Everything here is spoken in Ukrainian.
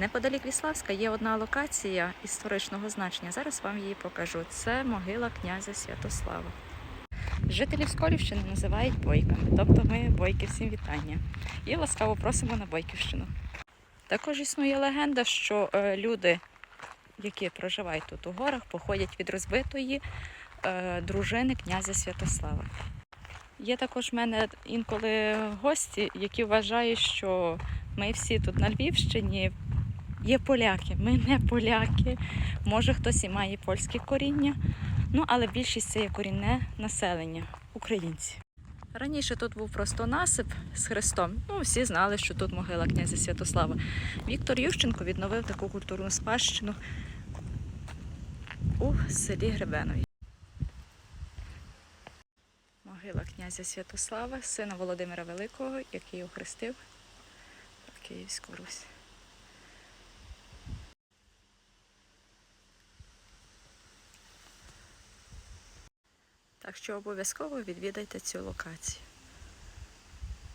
Неподалік Віславська є одна локація історичного значення. Зараз вам її покажу. Це могила князя Святослава. Жителів Сколівщини називають бойками, тобто ми бойки всім вітання. І ласкаво просимо на Бойківщину. Також існує легенда, що е, люди, які проживають тут у горах, походять від розбитої е, дружини князя Святослава. Є також в мене інколи гості, які вважають, що ми всі тут на Львівщині є поляки. Ми не поляки. Може, хтось і має польське коріння, ну але більшість це є корінне населення українці. Раніше тут був просто насип з хрестом. Ну, всі знали, що тут могила князя Святослава. Віктор Ющенко відновив таку культурну спадщину у селі Гребенові. Могила князя Святослава, сина Володимира Великого, який охрестив Київську Русь. Так що обов'язково відвідайте цю локацію.